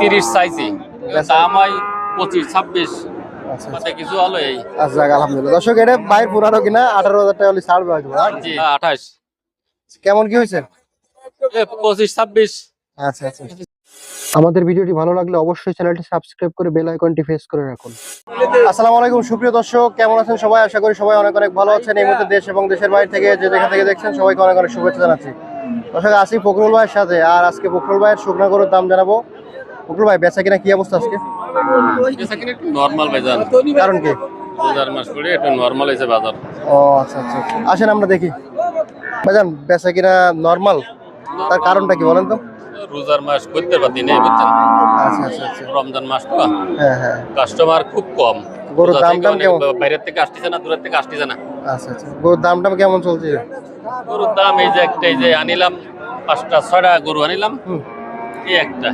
তিরিশ চাইছি দাম হয় পঁচিশ ছাব্বিশ। আচ্ছা কিছু হলো এই। আচ্ছা আলহামদুলিল্লাহ। দর্শক এটা বাইর পুরানো কিনা? আঠারো হাজার টাকা ছাড়বে হয়তো আঠাশ। কেমন কি হয়েছে? পঁচিশ ছাব্বিশ। আচ্ছা আচ্ছা। আমাদের ভিডিওটি ভালো লাগলে অবশ্যই চ্যানেলটি সাবস্ক্রাইব করে বেল আইকনটি প্রেস করে রাখুন। আসসালামু আলাইকুম সুপ্রিয় দর্শক কেমন আছেন সবাই? আশা করি সবাই অনেক অনেক ভালো আছেন। এই মুহূর্তে দেশ এবং দেশের বাইরে থেকে যে যেখান থেকে দেখছেন সবাইকে অনেক অনেক শুভেচ্ছা জানাচ্ছি। দর্শক আসি ফখরুল ভাইয়ের সাথে। আর আজকে ফখরুল ভাইয়ের শুকনা গরুর দাম জানাব। ফখরুল ভাই বেচা কিনা কি অবস্থা আজকে? একটু নর্মাল বাজার। কারণ কি? রোজার মাস করে একটু নর্মাল হয়েছে বাজার। ও আচ্ছা আচ্ছা আচ্ছা। আসেন আমরা দেখি। ভাইজান বেচা কিনা নর্মাল তার কারণটা কি বলেন তো? রোজার মাস করতে পারতি নেই বুঝছেন? আচ্ছা আচ্ছা আচ্ছা। রমজান মাস তো। হ্যাঁ হ্যাঁ। কাস্টমার খুব কম। গরুর দাম অনেক কেমন? বাইরের থেকে আসতেছে না দূরের থেকে আসতেছে না। আচ্ছা আচ্ছা। গরুর দাম টাম কেমন চলছে? গরুর দাম এই যে একটা এই যে আনিলাম পাঁচটা ছয়টা গরু আনিলাম। এই একটা।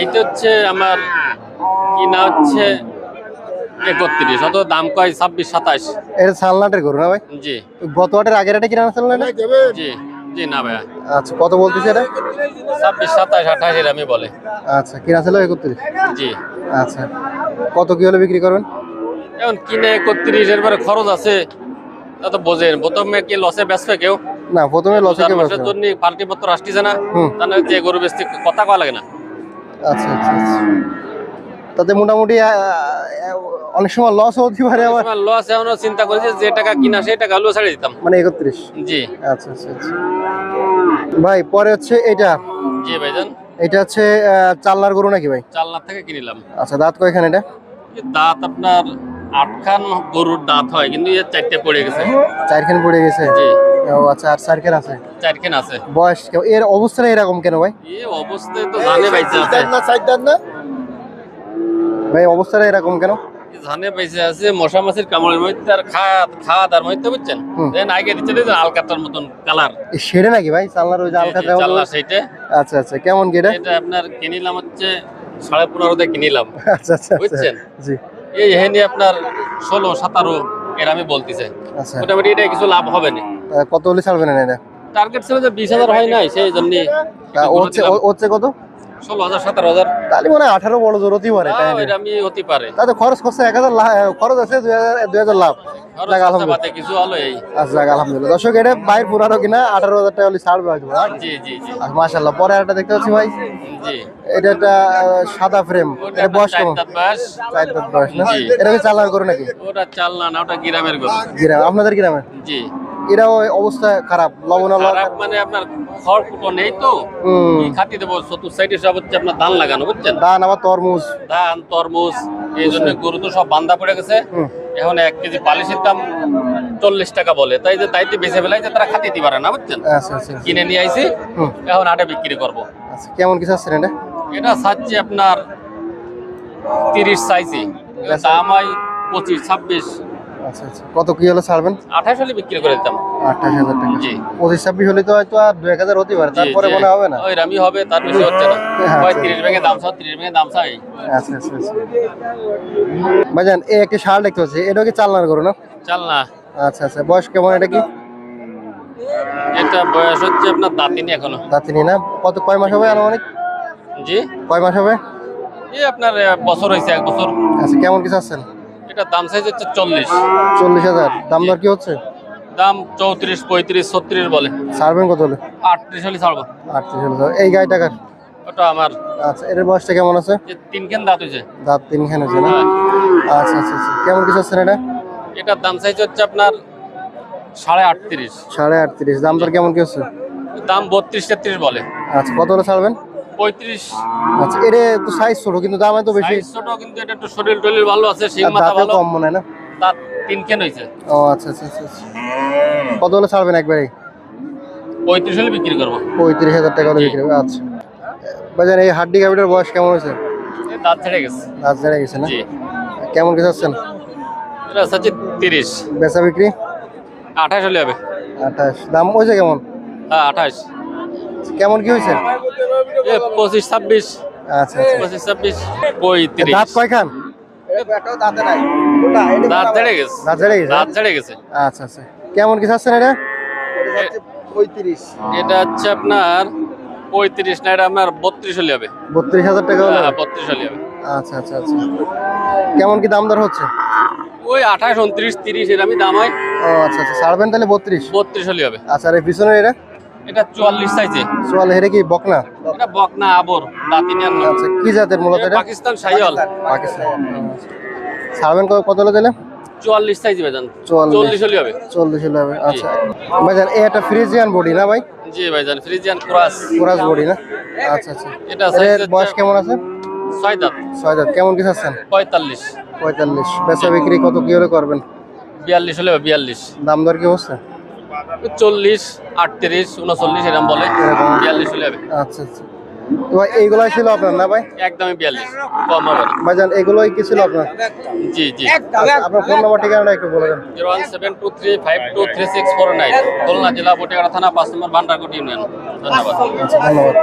এইটা হচ্ছে আমার কিনা হচ্ছে একত্রিশ অত দাম কয় ছাব্বিশ সাতাশ। এটা সালনাটের গরু না ভাই? জি। গত হাটের আগের হাটে কিনা ছিল না জি জি না ভাইয়া। আচ্ছা কত বলতেছে এটা? ছাব্বিশ সাতাশ আঠাশ বলে। আচ্ছা কিনা ছিল একত্রিশ? জি। আচ্ছা কত কি হলে বিক্রি করবেন? এখন কিনে একত্রিশ এর পরে খরচ আছে তা তো বোঝেন। প্রথমে কি লসে কেউ? না প্রথমে লসে পাল্টি পত্র আসতেছে না। তাহলে যে গরু বেচতে কথা কওয়া লাগে না। আচ্ছা আচ্ছা আচ্ছা। তাতে মোটামুটি অনেক সময় লস হতে পারে আবার। লস এমন চিন্তা করেছে যে টাকা কিনা সেই টাকা আলু ছাড়িয়ে দিতাম। মানে একত্রিশ? জি। আচ্ছা আচ্ছা আচ্ছা। ভাই পরে হচ্ছে এটা জি ভাইজান। এটা হচ্ছে চাল্লার গরু নাকি ভাই? চাল্লার থেকে কিনিলাম। আচ্ছা দাঁত কয়খান এটা? দাঁত আপনার আটখান গরুর দাঁত হয় কিন্তু এর চারটে পড়ে গেছে। চারখান পড়ে গেছে? জি। ও আচ্ছা আর চারখান আছে? চারখান আছে। বয়স কেমন- এর অবস্থাটা এরকম কেন ভাই? এই অবস্থায় তো জানে পাইছে আছে। ভাই অবস্থাটা এরকম কেন? পাইছে আছে মশা মাছির কামড়ের মধ্যে আর খাওয়া খাওয়া দার মধ্যে বুঝছেন। দেন আগে দিচ্ছে দেখছেন আলকাতার মতন কালার। সেরে নাকি ভাই? চাল্লার ওই যে চাল্লা সেইটা। আচ্ছা আচ্ছা কেমন কি এটা? এটা আপনার কিনিলাম হচ্ছে সাড়ে পনেরোতে কিনিলাম। আচ্ছা আচ্ছা আচ্ছা। বুঝছেন? জি। এই হেনি আপনার ষোলো সতেরো এর আমি বলতে চাই। মোটামুটি এটা কিছু লাভ হবে না। কত হলে ছাড়বেন না এটা? টার্গেট ছিল যে বিশ হাজার হয় নাই সেই জন্য হচ্ছে কত? ষোলো হাজার সতেরো হাজার। তাহলে মনে হয় আঠারো বড় জোর হতেই পারে তাই তাও না? এটা আমি হতে পারে। তাতে খরচ করছে এক হাজার খরচ আছে দুই হাজার দুই হাজার লাভ। খরচ যাক, খরচা আলহামদুলিল্লাহ। বাদে কিছু হলো এই। আচ্ছা আলহামদুলিল্লাহ। দর্শক এটা বাইর পুরানো কিনা? আঠারো হাজার টাকা হলে ছাড়বে হয়তো জি জি জি। আর মাশাল্লাহ পরে একটা দেখতে পাচ্ছি ভাই। জি। এটা একটা সাদা ফ্রেম এটা বয়স চার কেমন? চার দাঁত বয়স না? এটা কি চালান করে নাকি? ওটা চাল না না ওটা গ্রামের গরু। গ্রাম আপনাদের গ্রামে জি। এটাও অবস্থা খারাপ লবণ খারাপ মানে আপনার খড় কুটো নেই তো। খাতি দেবো চতুর সাইডে সব হচ্ছে আপনার ধান লাগানো বুঝছেন? ধান আবার তরমুজ। ধান তরমুজ এই জন্য গরু তো সব বান্ধা পড়ে গেছে। এখন এক কেজি পালিশের দাম চল্লিশ টাকা বলে। তাই যে তাইতে বেঁচে ফেলাই যে তারা খাতে দিতে পারে না বুঝছেন? আচ্ছা আচ্ছা কিনে নিয়ে আইছি এখন হাটে বিক্রি করব। আচ্ছা কেমন কিছু আসছেন এটা? এটা আপনার তিরিশ চাইছি। দাম হয় পঁচিশ ছাব্বিশ। আচ্ছা আচ্ছা। কত কি হলে ছাড়বেন? আঠাশ হলে বিক্রি করে দিতাম। আঠাশ হাজার টাকা। জি। পঁচিশ ছাব্বিশ হলে তো হয়তো আর এক হাজার হতে পারে তারপরে মনে হবে না। হবে তার বেশি হচ্ছে না। হ্যাঁ, আচ্ছা। তিরিশ ভেঙে দাম চাও তিরিশ ভেঙে দাম চাই আচ্ছা আচ্ছা আচ্ছা। ভাইজান এই একটি শাল দেখতে পাচ্ছি এটা কি চালনার করো না? চাল আচ্ছা আচ্ছা। বয়স কেমন এটা কি? এটা বয়স হচ্ছে আপনার দাঁতিনি এখনও। দাঁতিনি না? কত কয় মাস হবে আনুমানিক? জি। কয় মাস হবে? এই আপনার বছর হয়েছে এক বছর। আচ্ছা কেমন কিছু আসছেন এটা দাম চাইছে হচ্ছে চল্লিশ। চল্লিশ হাজার। দাম দর কি হচ্ছে? দাম চৌত্রিশ পঁয়ত্রিশ ছত্রিশ বলে। ছাড়বেন কত হলে? আটত্রিশ হলে ছাড়বো। আটত্রিশ হলে এই গাড়ি টাকার ওটা আমার। আচ্ছা এর বয়সটা কেমন আছে? তিনখান দাঁত হয়েছে। দাঁত তিনখান না? হ্যাঁ। আচ্ছা আচ্ছা আচ্ছা। কেমন কিছু এটা? এটার দাম চাইছে হচ্ছে আপনার সাড়ে আটত্রিশ। সাড়ে আটত্রিশ। দাম দর কেমন কি হচ্ছে? দাম বত্রিশ তেত্রিশ বলে। আচ্ছা কত হলে ছাড়বেন? পঁয়ত্রিশ। আচ্ছা এটা তো সাইজ ছোট কিন্তু দাম এত বেশি। ছোট কিন্তু এটা একটু শরীর টরির ভালো আছে শিং মাথা ভালো। কম মনে হয় না? দাঁত তিনখান হয়েছে? ও আচ্ছা আচ্ছা আচ্ছা আচ্ছা। কত হলে ছাড়বেন একবারে? পঁয়ত্রিশ হলে বিক্রি করব। পঁয়ত্রিশ হাজার টাকা হলে বিক্রি হবে আচ্ছা। বাজার এই হাড্ডি গাভিটার বয়স কেমন হয়েছে? দাঁত ছেড়ে গেছে। দাঁত ছেড়ে গেছে না? কেমন কিছু আসছেন এটা হচ্ছে তিরিশ। বেচা বিক্রি? আঠাশ হলে হবে। আঠাশ। দাম হয়েছে কেমন? হ্যাঁ আঠাশ। কেমন কি হয়েছে? পঁচিশ ছাব্বিশ। আচ্ছা আচ্ছা। পঁচিশ ছাব্বিশ পঁয়ত্রিশ। দাঁত কয়খান? দাঁত ছেড়ে গেছে। দাঁত গেছে? দাঁত গেছে। আচ্ছা আচ্ছা। কেমন কিছু আসছেন এটা? এটা হচ্ছে আপনার পঁয়ত্রিশ না এটা আমার বত্রিশ হলে হবে। বত্রিশ হাজার টাকা হ্যাঁ বত্রিশ হলে হবে। আচ্ছা আচ্ছা আচ্ছা। কেমন কি দাম দর হচ্ছে? ওই আঠাশ উনত্রিশ তিরিশ এর আমি দাম হয়। ও আচ্ছা আচ্ছা। ছাড়বেন তাহলে বত্রিশ? বত্রিশ হলে হবে। আচ্ছা আর এই পিছনে এটা? এটা চুয়াল্লিশ চাইছে সোয়াল হেরে কি বকনা? এটা বকনা আবর দাঁতিনিয়ার আচ্ছা কি জাতের মূলত এটা পাকিস্তান পাকিস্তান। ছাড়বেন কত হলে দিলে? চুয়াল্লিশ চাইছে ভাইজান চুয়াল্লিশ। চল্লিশ হলে হবে। চল্লিশ হলে হবে আচ্ছা। ভাইজান একটা ফ্রিজিয়ান বডি না ভাই? জি ভাইজান ফ্রিজিয়ান ক্রাস। কোরাস বডি না? আচ্ছা আচ্ছা। এটা এর বয়স কেমন আছে? ছয় দাঁত। ছয় দাঁত। কেমন কি চাচ্ছেন? পঁয়তাল্লিশ। পঁয়তাল্লিশ। বেচা বিক্রি কত কি হলে করবেন? বিয়াল্লিশ হলে হবে বিয়াল্লিশ। দাম দর কি হচ্ছে? চল্লিশ আটত্রিশ উনচল্লিশ এরকম বলে। বিয়াল্লিশ হলে হবে। আচ্ছা আচ্ছা। তো ভাই এইগুলাই ছিল আপনার না ভাই? একদমই বিয়াল্লিশ। কম হবে না। ভাইজান এগুলোই কি ছিল আপনার? জি জি। আচ্ছা, আপনার ফোন নাম্বার ঠিকানাটা একটু বলে দেন। Zero one seven two three five two three six four nine. Khulna জেলা থানা পাঁচ নম্বর ভান্ডারকুটি ইউনিয়ন। ধন্যবাদ। আচ্ছা ধন্যবাদ।